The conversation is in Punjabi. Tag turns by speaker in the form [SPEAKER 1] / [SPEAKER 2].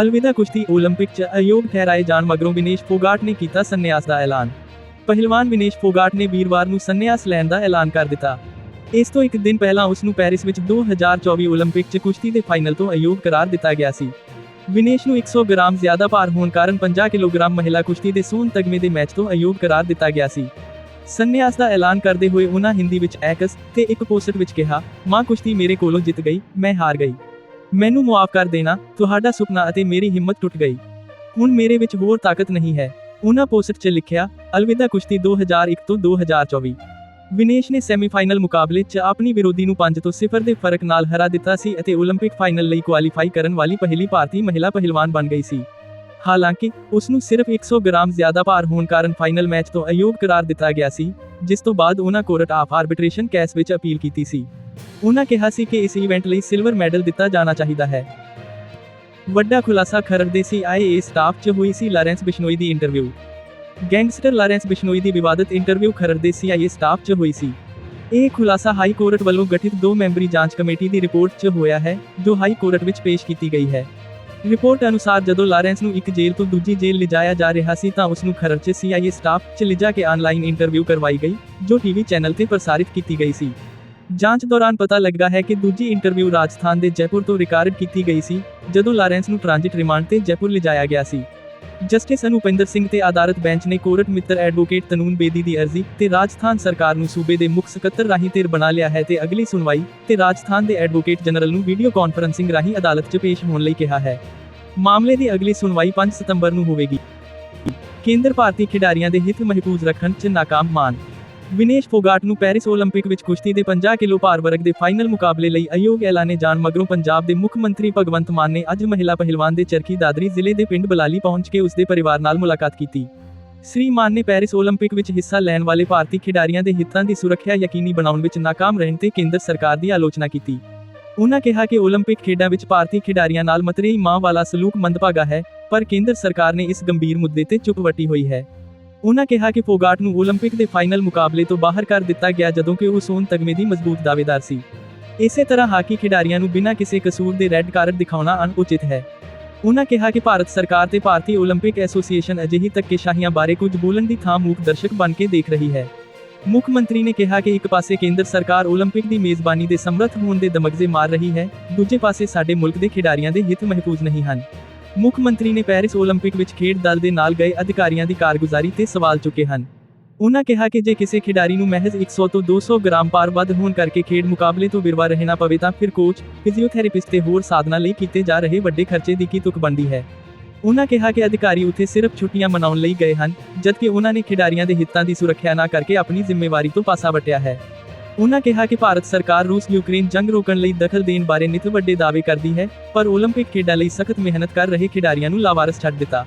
[SPEAKER 1] ਅਲਵਿਦਾ ਕੁਸ਼ਤੀ 올림픽 'ਚ ਅਯੋਗ ਠਹਿਰਾਏ ਜਾਣ ਮਗਰੋਂ ਵਿਨੇਸ਼ ਫੋਗਾਟ ਨੇ ਕੀਤਾ ਸੰਨਿਆਸ ਦਾ ਐਲਾਨ ਪਹਿਲਵਾਨ ਵਿਨੇਸ਼ ਫੋਗਾਟ ਨੇ ਵੀਰਵਾਰ ਨੂੰ ਸੰਨਿਆਸ ਲੈਣ ਦਾ ਐਲਾਨ ਕਰ ਦਿੱਤਾ ਇਸ ਤੋਂ ਇੱਕ ਦਿਨ ਪਹਿਲਾਂ ਉਸ ਨੂੰ ਪੈਰਿਸ ਵਿੱਚ 2024 올림픽 'ਚ ਕੁਸ਼ਤੀ ਦੇ ਫਾਈਨਲ ਤੋਂ ਅਯੋਗ ਕਰਾਰ ਦਿੱਤਾ ਗਿਆ ਸੀ ਵਿਨੇਸ਼ ਨੂੰ 100 ਗ੍ਰਾਮ ਜ਼ਿਆਦਾ ਭਾਰ ਹੋਣ ਕਾਰਨ 50 ਕਿਲੋਗ੍ਰਾਮ ਮਹਿਲਾ ਕੁਸ਼ਤੀ ਦੇ ਸੋਨ ਤਗਮੇ ਦੇ ਮੈਚ ਤੋਂ ਅਯੋਗ ਕਰਾਰ ਦਿੱਤਾ ਗਿਆ ਸੀ ਸੰਨਿਆਸ ਦਾ ਐਲਾਨ ਕਰਦੇ ਹੋਏ ਉਹਨਾਂ ਹਿੰਦੀ ਵਿੱਚ ਐਕਸ ਤੇ ਇੱਕ ਪੋਸਟ ਵਿੱਚ ਕਿਹਾ ਮਾਂ ਕੁਸ਼ਤੀ ਮੇਰੇ ਕੋਲੋਂ ਜਿੱਤ ਗਈ ਮੈਂ ਹਾਰ ਗਈ ਮੈਨੂੰ ਮੁਆਫ ਕਰ ਦੇਣਾ ਤੁਹਾਡਾ ਸੁਪਨਾ ਅਤੇ ਮੇਰੀ ਹਿੰਮਤ ਟੁੱਟ ਗਈ ਹੁਣ ਮੇਰੇ ਵਿੱਚ ਹੋਰ ਤਾਕਤ ਨਹੀਂ ਹੈ ਉਹਨਾਂ ਪੋਸਟ 'ਚ ਲਿਖਿਆ ਅਲਵਿਦਾ ਕੁਸ਼ਤੀ 2001 ਤੋਂ 2024 ਵਿਨੇਸ਼ ਨੇ ਸੈਮੀਫਾਈਨਲ ਮੁਕਾਬਲੇ 'ਚ ਆਪਣੀ ਵਿਰੋਧੀ ਨੂੰ 5 ਤੋਂ 0 ਦੇ ਫਰਕ ਨਾਲ ਹਰਾ ਦਿੱਤਾ ਸੀ ਅਤੇ 올림픽 ਫਾਈਨਲ ਲਈ ਕੁਆਲੀਫਾਈ ਕਰਨ ਵਾਲੀ ਪਹਿਲੀ ਭਾਰਤੀ ਮਹਿਲਾ ਪਹਿਲਵਾਨ ਬਣ ਗਈ ਸੀ ਹਾਲਾਂਕਿ ਉਸ ਨੂੰ ਸਿਰਫ 100 ਗ੍ਰਾਮ ਜ਼ਿਆਦਾ ਭਾਰ ਹੋਣ ਕਾਰਨ ਫਾਈਨਲ ਮੈਚ ਤੋਂ ਅਯੋਗ ਕਰਾਰ ਦਿੱਤਾ ਗਿਆ ਸੀ ਜਿਸ ਤੋਂ ਬਾਅਦ ਉਹਨਾਂ ਕੋਰਟ ਆਫ ਆਰਬਿਟ੍ਰੇਸ਼ਨ ਕੇਸ ਵਿੱਚ ਅਪੀਲ ਕੀਤੀ ਸੀ ਉਹਨਾਂ ਕਿਹਾ ਸੀ ਕਿ ਇਸ ਇਵੈਂਟ ਲਈ ਸਿਲਵਰ ਮੈਡਲ ਦਿੱਤਾ ਜਾਣਾ ਚਾਹੀਦਾ ਹੈ। ਵੱਡਾ ਖੁਲਾਸਾ ਖਰੜ ਦੇ ਸੀਆਈਏ ਸਟਾਫ 'ਚ ਹੋਈ ਸੀ ਲਾਰੈਂਸ ਬਿਸ਼ਨੋਈ ਦੀ ਇੰਟਰਵਿਊ ਗੈਂਗਸਟਰ ਲਾਰੈਂਸ ਬਿਸ਼ਨੋਈ ਦੀ ਵਿਵਾਦਤ ਇੰਟਰਵਿਊ ਖਰੜ ਦੇ ਸੀਆਈਏ ਸਟਾਫ 'ਚ ਹੋਈ ਸੀ। ਇਹ ਖੁਲਾਸਾ ਹਾਈ ਕੋਰਟ ਵੱਲੋਂ ਗਠਿਤ ਦੋ ਮੈਂਬਰੀ ਜਾਂਚ ਕਮੇਟੀ ਦੀ ਰਿਪੋਰਟ 'ਚ ਹੋਇਆ ਹੈ, ਜੋ ਹਾਈ ਕੋਰਟ ਵਿੱਚ ਪੇਸ਼ ਕੀਤੀ ਗਈ ਹੈ। ਰਿਪੋਰਟ ਅਨੁਸਾਰ ਜਦੋਂ ਲਾਰੈਂਸ ਨੂੰ ਇੱਕ ਜੇਲ੍ਹ ਤੋਂ ਦੂਜੀ ਜੇਲ੍ਹ ਲਿਜਾਇਆ ਜਾ ਰਿਹਾ ਸੀ ਤਾਂ ਉਸ ਨੂੰ ਖਰੜ 'ਚ ਸੀਆਈਏ ਸਟਾਫ 'ਚ ਲਿਜਾ ਕੇ ਆਨਲਾਈਨ ਇੰਟਰਵਿਊ ਕਰਵਾਈ ਗਈ, ਜੋ ਟੀਵੀ ਚੈਨਲ ਤੇ ਪ੍ਰਸਾਰਿਤ ਕੀਤੀ ਗਈ ਸੀ। ਜਾਂਚ ਦੌਰਾਨ ਪਤਾ ਲੱਗਦਾ ਹੈ ਕਿ ਦੂਜੀ ਇੰਟਰਵਿਊ ਰਾਜਸਥਾਨ ਦੇ ਜੈਪੁਰ ਤੋਂ ਰਿਕਾਰਡ ਕੀਤੀ ਗਈ ਸੀ, ਜਦੋਂ ਲਾਰੈਂਸ ਨੂੰ ਟ੍ਰਾਂਜ਼ਿਟ ਰਿਮਾਂਡ ਤੇ ਜੈਪੁਰ ਲਿਜਾਇਆ ਗਿਆ ਸੀ। ਜਸਟਿਸ ਅਨੁਪਿੰਦਰ ਸਿੰਘ ਤੇ ਆਦਾਲਤ ਬੈਂਚ ਨੇ ਕੋਰਟ ਮਿੱਤਰ ਐਡਵੋਕੇਟ ਤਨੂਨ ਬੇਦੀ ਦੀ ਅਰਜ਼ੀ ਤੇ ਰਾਜਸਥਾਨ ਸਰਕਾਰ ਨੂੰ ਸੂਬੇ ਦੇ ਮੁੱਖ ਸਕੱਤਰ ਰਾਹੀਂ ਧਿਰ ਬਣਾ ਲਿਆ ਹੈ ਤੇ ਅਗਲੀ ਸੁਣਵਾਈ ਤੇ ਰਾਜਸਥਾਨ ਦੇ ਐਡਵੋਕੇਟ ਜਨਰਲ ਨੂੰ ਵੀਡੀਓ ਕਾਨਫਰੰਸਿੰਗ ਰਾਹੀਂ ਅਦਾਲਤ 'ਚ ਪੇਸ਼ ਹੋਣ ਲਈ ਕਿਹਾ ਹੈ। ਮਾਮਲੇ ਦੀ ਅਗਲੀ ਸੁਣਵਾਈ 5 ਸਤੰਬਰ ਨੂੰ ਹੋਵੇਗੀ। ਕੇਂਦਰ ਭਾਰਤੀ ਖਿਡਾਰੀਆਂ ਦੇ ਹਿੱਤ ਮਹਿਫੂਜ਼ ਰੱਖਣ 'ਚ ਨਾਕਾਮ ਮਾਨ ਵਿਨੇਸ਼ ਫੋਗਾਟ ਨੂੰ ਪੈਰਿਸ 올림픽 ਵਿੱਚ ਕੁਸ਼ਤੀ ਦੇ 50 ਕਿਲੋ ਭਾਰ ਵਰਗ ਦੇ ਫਾਈਨਲ ਮੁਕਾਬਲੇ ਲਈ ਅਯੋਗ ਐਲਾਨੇ ਜਾਣ ਮਗਰੋਂ ਪੰਜਾਬ ਦੇ ਮੁੱਖ ਮੰਤਰੀ ਭਗਵੰਤ ਮਾਨ ਨੇ ਅੱਜ ਮਹਿਲਾ ਪਹਿਲਵਾਨ ਦੇ ਚਰਖੀ ਦਾਦਰੀ ਜ਼ਿਲ੍ਹੇ ਦੇ ਪਿੰਡ ਬਲਾਲੀ ਪਹੁੰਚ ਕੇ ਉਸ ਦੇ ਪਰਿਵਾਰ ਨਾਲ ਮੁਲਾਕਾਤ ਕੀਤੀ ਸ੍ਰੀ ਮਾਨ ਨੇ ਪੈਰਿਸ 올림픽 ਵਿੱਚ ਹਿੱਸਾ ਲੈਣ ਵਾਲੇ ਭਾਰਤੀ ਖਿਡਾਰੀਆਂ ਦੇ ਹਿੱਤਾਂ ਦੀ ਸੁਰੱਖਿਆ ਯਕੀਨੀ ਬਣਾਉਣ ਵਿੱਚ ਨਾਕਾਮ ਰਹਿਣ ਤੇ ਕੇਂਦਰ ਸਰਕਾਰ ਦੀ ਆਲੋਚਨਾ ਕੀਤੀ ਉਨ੍ਹਾਂ ਕਿਹਾ ਕਿ 올림픽 ਖੇਡਾਂ ਵਿੱਚ ਭਾਰਤੀ ਖਿਡਾਰੀਆਂ ਨਾਲ ਮਤਰੇਈ ਮਾਂ ਵਾਲਾ ਸਲੂਕ ਮੰਦਭਾਗਾ ਹੈ ਪਰ ਕੇਂਦਰ ਸਰਕਾਰ ਨੇ ਇਸ ਗੰਭੀਰ ਮੁੱਦੇ ਤੇ ਚੁੱਪ ਵੱਟੀ ਹੋਈ ਹੈ ਉਨ੍ਹਾਂ ਕਿਹਾ ਕਿ ਫੋਗਾਟ ਨੂੰ 올림픽 ਦੇ ਫਾਈਨਲ ਮੁਕਾਬਲੇ ਤੋਂ ਬਾਹਰ ਕਰ ਦਿੱਤਾ ਗਿਆ ਜਦੋਂ ਕਿ ਉਹ ਸੋਨ ਤਗਮੇ ਦੀ ਮਜ਼ਬੂਤ ਦਾਅਵੇਦਾਰ ਸੀ ਇਸੇ ਤਰ੍ਹਾਂ ਹਾਕੀ ਖਿਡਾਰੀਆਂ ਨੂੰ ਬਿਨਾਂ ਕਿਸੇ ਕਸੂਰ ਦੇ ਰੈੱਡ ਕਾਰਡ ਦਿਖਾਉਣਾ ਅਣਉਚਿਤ ਹੈ ਉਨ੍ਹਾਂ ਕਿਹਾ ਕਿ ਭਾਰਤ ਸਰਕਾਰ ਤੇ ਭਾਰਤੀ 올림픽 ਐਸੋਸੀਏਸ਼ਨ ਅਜਿਹੀ ਧੱਕੇਸ਼ਾਹੀਆਂ ਬਾਰੇ ਕੁਝ ਬੋਲਣ ਦੀ ਥਾਂ ਮੂਕ ਦਰਸ਼ਕ ਬਣ ਕੇ ਦੇਖ ਰਹੀ ਹੈ ਮੁੱਖ ਮੰਤਰੀ ਨੇ ਕਿਹਾ ਕਿ ਇੱਕ ਪਾਸੇ ਕੇਂਦਰ ਸਰਕਾਰ 올림픽 ਦੀ ਮੇਜ਼ਬਾਨੀ ਦੇ ਸਮਰੱਥ ਹੋਣ ਦੇ ਦਮਗਜ਼ੇ ਮਾਰ ਰਹੀ ਹੈ ਦੂਜੇ ਪਾਸੇ ਸਾਡੇ ਮੁਲਕ ਦੇ ਖਿਡਾਰੀਆਂ ਦੇ ਹਿੱਤ ਮਹਿਫੂਜ਼ ਨਹੀਂ ਹਨ ਮੁੱਖ ਮੰਤਰੀ ਨੇ ਪੈਰਿਸ 올림픽 ਵਿੱਚ ਖੇਡ ਦਲ ਦੇ ਨਾਲ ਗਏ ਅਧਿਕਾਰੀਆਂ ਦੀ ਕਾਰਗੁਜ਼ਾਰੀ ਤੇ ਸਵਾਲ ਚੁੱਕੇ ਹਨ ਉਨ੍ਹਾਂ ਕਿਹਾ ਕਿ ਜੇ ਕਿਸੇ ਖਿਡਾਰੀ ਨੂੰ ਮਹਿਜ਼ 100 ਤੋਂ 200 ਗ੍ਰਾਮ ਭਾਰ ਵੱਧ ਹੋਣ ਕਰਕੇ ਖੇਡ ਮੁਕਾਬਲੇ ਤੋਂ ਵਿਰਵਾ ਰਹਿਣਾ ਪਵੇ ਤਾਂ ਫਿਰ ਕੋਚ ਫਿਜ਼ੀਓਥੈਰੇਪਿਸਟ ਤੇ ਹੋਰ ਸਾਧਨਾਂ ਲਈ ਕੀਤੇ ਜਾ ਰਹੇ ਵੱਡੇ ਖਰਚੇ ਦੀ ਕੀ ਤੁਕ ਬਣਦੀ ਹੈ ਉਨ੍ਹਾਂ ਕਿਹਾ ਕਿ ਅਧਿਕਾਰੀ ਉੱਥੇ ਸਿਰਫ ਛੁੱਟੀਆਂ ਮਨਾਉਣ ਲਈ ਗਏ ਹਨ ਜਦਕਿ ਉਨ੍ਹਾਂ ਨੇ ਖਿਡਾਰੀਆਂ ਦੇ ਹਿੱਤਾਂ ਦੀ ਸੁਰੱਖਿਆ ਨਾ ਕਰਕੇ ਆਪਣੀ ਜ਼ਿੰਮੇਵਾਰੀ ਤੋਂ ਪਾਸਾ ਵਟਿਆ ਹੈ ਉਨ੍ਹਾਂ ਕਿਹਾ ਕਿ ਭਾਰਤ ਸਰਕਾਰ ਰੂਸ ਯੂਕਰੇਨ ਜੰਗ ਰੋਕਣ ਲਈ ਦਖਲ ਦੇਣ ਬਾਰੇ ਨਿਤ ਵੱਡੇ ਦਾਅਵੇ ਕਰਦੀ ਹੈ ਪਰ 올림픽 ਖੇਡਾਂ ਲਈ ਸਖਤ ਮਿਹਨਤ ਕਰ ਰਹੇ ਖਿਡਾਰੀਆਂ ਨੂੰ ਲਾਵਾਰਸ ਛੱਡ ਦਿੱਤਾ